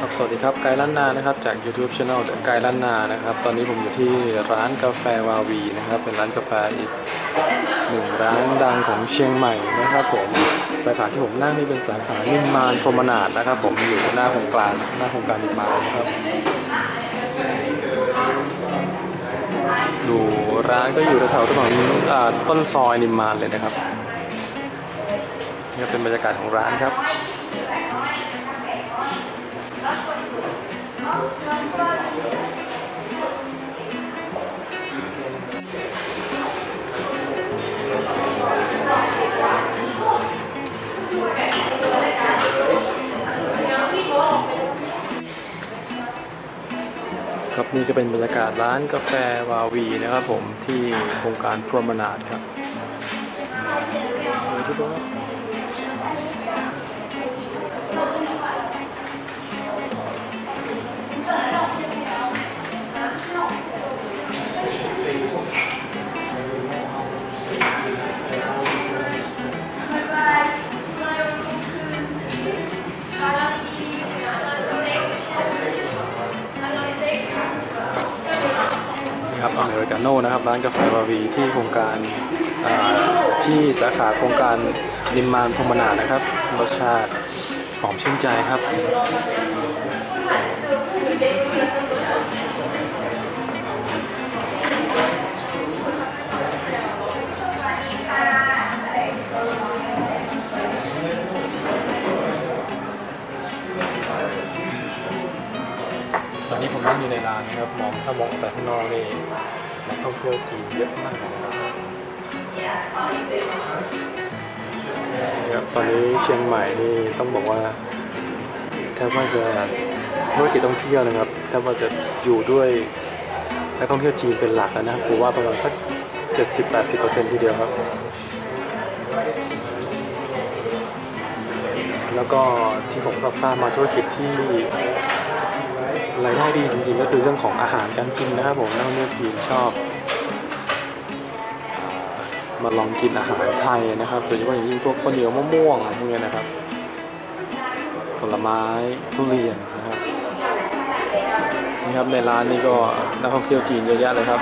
ครับสวัสดีครับไกด์ล้านนานะครับจาก YouTube Channel ไกด์ล้านนานะครับ ตอนนี้ผมอยู่ที่ร้านกาแฟวาวีนะครับ เป็นร้านกาแฟอีกหนึ่งร้านดังของเชียงใหม่นะครับผมสาขาที่ผมนั่งนี่เป็นสาขานิมมานพรมนาดนะครับ ผมอยู่หน้าโครงการหน้าโครงการนิมมานนะครับดูร้านก็อยู่แถวๆถนนต้นซอยนิมมานเลยนะครับนี่เป็นบรรยากาศของร้านครับ ครับนี่ก็เป็นบรรยากาศร้านกาแฟวาวีนะครับผมที่โครงการพรหมนาดครับสวยทุกคน นี่ครับอเมริกาโน่นะครับร้านกาแฟวาวีที่โครงการที่สาขาโครงการนิมมานพมนานะครับรสชาติหอมชื่นใจครับ อนนี้ผมนั่งอยู่ในร้านนะครับมองถ้ามองไปข้างนอกนี่นักท่องเที่ยวจีนเยอะมากเลยนะครับตอนนี้เชียงใหม่นี่ต้องบอกว่าแทบว่าจะธุรกิจท่องเที่ยวนะครับแทบว่าจะอยู่ด้วยนักท่องเที่ยวจีนเป็นหลักแล้วนะครับผมว่าประมาณสัก70-80%ทีเดียวครับ แล้วก็ที่ผมทราบมาธุรกิจที่ รายได้ดีจริงๆ ก็คือเรื่องของอาหารการกินนะครับผมนักท่องเที่ยวจีนชอบอมาลองกินอาหารไทยนะครับโดยเฉพาะอย่างยิ่งพวกข้าวเหนียวมะม่วงพวกนี้นะครับ ผลไม้ทุเรียนนะครับนี่ครับในร้านนี้ก็นักท่องเที่ยวจีนเยอะแยะเลยครับ